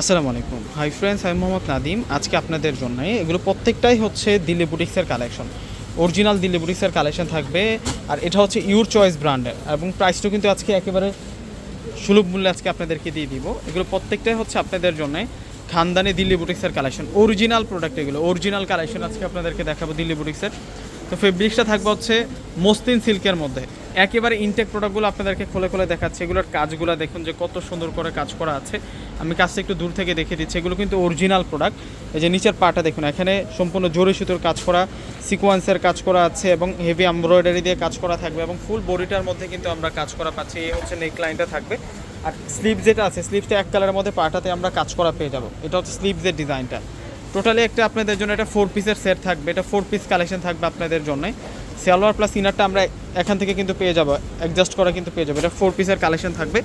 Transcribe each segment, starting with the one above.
আসসালামু আলাইকুম। Hi friends আমি মোহাম্মদ নাদিম আজকে আপনাদের জন্য এগুলো প্রত্যেকটাই হচ্ছে দিল্লি বুটিক্সের কালেকশন অরিজিনাল দিল্লি বুটিক্সের কালেকশন থাকবে, আর এটা হচ্ছে ইউর চয়েস ব্র্যান্ডের এবং প্রাইসটা কিন্তু আজকে একেবারে সুলভ মূল্যে আজকে আপনাদেরকে দিয়ে দিব। এগুলো প্রত্যেকটাই হচ্ছে আপনাদের জন্য খানদানি দিল্লি বুটিক্সের কালেকশন অরিজিনাল প্রোডাক্ট এগুলো অরিজিনাল কালেকশন আজকে আপনাদেরকে দেখাবো দিল্লি বুটিক্সের। তো ফেব্রিক্সটা থাকবে হচ্ছে মসলিন সিল্কের মধ্যে। একেবারে ইনটেক প্রোডাক্টগুলো আপনাদেরকে খুলে খুলে দেখাচ্ছে। এগুলোর কাজগুলো দেখুন যে কত সুন্দর করে কাজ করা আছে। আমি কাজটা একটু দূর থেকে দেখে দিচ্ছি। এগুলো কিন্তু অরিজিনাল প্রোডাক্ট এই যে নিচের পাটা দেখুন, এখানে সম্পূর্ণ জরি সুতোর কাজ করা সিকোয়েন্সের কাজ করা আছে এবং হেভি এমব্রয়ডারি দিয়ে কাজ করা থাকবে এবং ফুল বডিটার মধ্যে কিন্তু আমরা কাজ করা পাচ্ছি। এই হচ্ছে নেক লাইনটা থাকবে। আর স্লিভ যেটা আছে স্লিভটা এক কালারের মধ্যে পাটাতে আমরা কাজ করা পেয়ে যাব। এটা হচ্ছে স্লিভসের ডিজাইনটা টোটালি একটা আপনাদের জন্য এটা ফোর পিসের সেট থাকবে। এটা ফোর পিস কালেকশন থাকবে আপনাদের জন্য। সালোয়ার প্লাস ইনারটা আমরা এখান থেকে কিন্তু পেয়ে যাব। অ্যাডজাস্ট করা কিন্তু পেয়ে যাব। এটা ফোর পিসের কালেকশন থাকবে।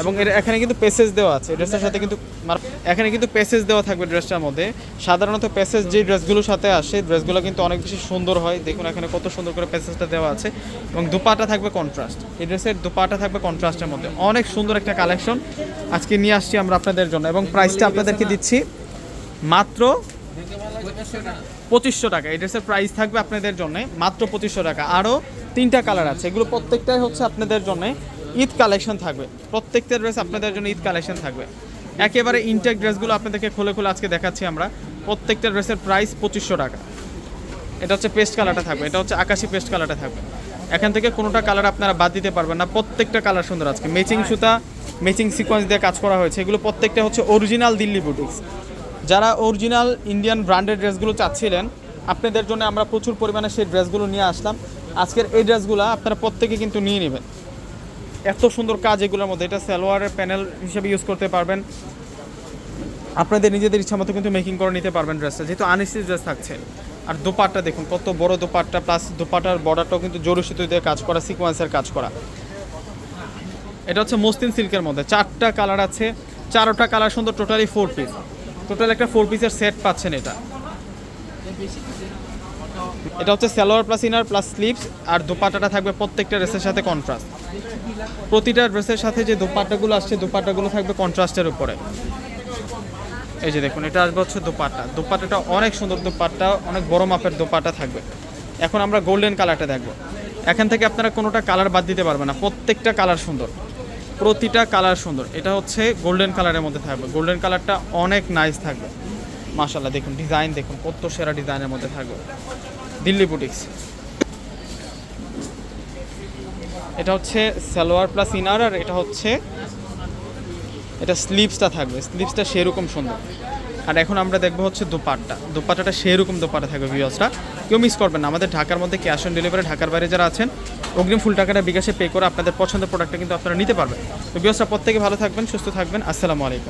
এবং এর এখানে কিন্তু পেসেজ দেওয়া আছে। ড্রেসের সাথে কিন্তু এখানে কিন্তু পেসেজ দেওয়া থাকবে ড্রেসটার মধ্যে। সাধারণত পেসেজ যে ড্রেসগুলোর সাথে আসে ড্রেসগুলো কিন্তু অনেক বেশি সুন্দর হয়। দেখুন এখানে কত সুন্দর করে পেসেজটা দেওয়া আছে। এবং দুপাটা থাকবে কন্ট্রাস্ট এই ড্রেসের দুপাটা থাকবে কন্ট্রাস্টের মধ্যে। অনেক সুন্দর একটা কালেকশন আজকে নিয়ে আসছি আমরা আপনাদের জন্য। এবং প্রাইসটা আপনাদেরকে দিচ্ছি মাত্র পঁচিশশো টাকা। এই ড্রেসের প্রাইস থাকবে আপনাদের জন্য মাত্র পঁচিশশো টাকা। আরও তিনটা কালার আছে। এগুলো প্রত্যেকটাই হচ্ছে আপনাদের জন্য ঈদ কালেকশন থাকবে। প্রত্যেকটা ড্রেস আপনাদের জন্য ঈদ কালেকশন থাকবে। একেবারে ইনটেক ড্রেসগুলো আপনাদেরকে খুলে খুলে আজকে দেখাচ্ছি আমরা। প্রত্যেকটা ড্রেসের প্রাইস পঁচিশশো টাকা। এটা হচ্ছে পেস্ট কালারটা থাকবে। এটা হচ্ছে আকাশি পেস্ট কালারটা থাকবে। এখান থেকে কোনোটা কালার আপনারা বাদ দিতে পারবেন না। প্রত্যেকটা কালার সুন্দর আজকে। ম্যাচিং সুতা ম্যাচিং সিকোয়েন্স দিয়ে কাজ করা হয়েছে। এগুলো প্রত্যেকটা হচ্ছে অরিজিনাল দিল্লি বুটিক্স যারা অরিজিনাল ইন্ডিয়ান ব্র্যান্ডেড ড্রেসগুলো চাচ্ছিলেন, আপনাদের জন্য আমরা প্রচুর পরিমাণে সেই ড্রেসগুলো নিয়ে আসলাম। আজকের এই ড্রেসগুলো আপনারা প্রত্যেকে কিন্তু নিয়ে নেবেন। এত সুন্দর কাজ এগুলোর মধ্যে, এটা সালোয়ারের প্যানেল হিসেবে ইউজ করতে পারবেন। আপনাদের নিজেদের ইচ্ছা মতো কিন্তু মেকিং করে নিতে পারবেন ড্রেসটা যেহেতু আনস্টিচ ড্রেস থাকছে। আর দোপাট্টা দেখুন, কত বড় দোপাট্টা প্লাস দোপাটার বর্ডারটাও কিন্তু জরু দিয়ে কাজ করা সিকোয়েন্সের কাজ করা। এটা হচ্ছে মসলিন সিল্কের মধ্যে, চারটা কালার আছে, চারোটা কালার সুন্দর টোটালি ফোর পিস টোটাল একটা ফোর পিসের সেট পাচ্ছেন এটা। এটা হচ্ছে salwar plus inner plus sleeves আর দোপাট্টাটা থাকবে প্রত্যেকটা ড্রেসের সাথে কন্ট্রাস্ট প্রতিটা ড্রেসের সাথে যে দোপাট্টাগুলো আসছে, দোপাট্টাগুলো থাকবে কন্ট্রাস্টের উপরে। এই যে দেখুন, এটা আসবে হচ্ছে দোপাট্টা। দোপাট্টাটা অনেক সুন্দর দোপাট্টা, অনেক বড় মাপের দোপাট্টা থাকবে। এখন আমরা গোল্ডেন কালারটা দেখব। এখান থেকে আপনারা কোনোটা কালার বাদ দিতে পারবেন না, প্রত্যেকটা কালার সুন্দর। প্রতিটা কালার সুন্দর। এটা হচ্ছে গোল্ডেন কালারের মধ্যে থাকবে। গোল্ডেন কালারটা অনেক নাইস থাকবে। মাশাল্লাহ দেখুন ডিজাইন দেখুন, কত সেরা ডিজাইনের মধ্যে থাকবে। দিল্লি বুটিক্স এটা হচ্ছে সালোয়ার প্লাস ইনার আর এটা হচ্ছে, এটা স্লিভসটা থাকবে। স্লিভসটা সেরকম সুন্দর। আর এখন আমরা দেখব হচ্ছে দোপাট্টা। দোপাট্টাটা সেরকম দোপাট্টা থাকবে ভিউসটা কেউ মিস করবেন না। আমাদের ঢাকার মধ্যে ক্যাশ অন ডেলিভারি ঢাকার বাইরে যারা আছেন অগ্রিম ফুল টাকাটা বিকাশে পে করে আপনাদের পছন্দের প্রোডাক্টটা কিন্তু আপনারা নিতে পারবেন। তো বিয়সরা প্রত্যেকে ভালো থাকবেন, সুস্থ থাকবেন। আসসালামু আলাইকুম।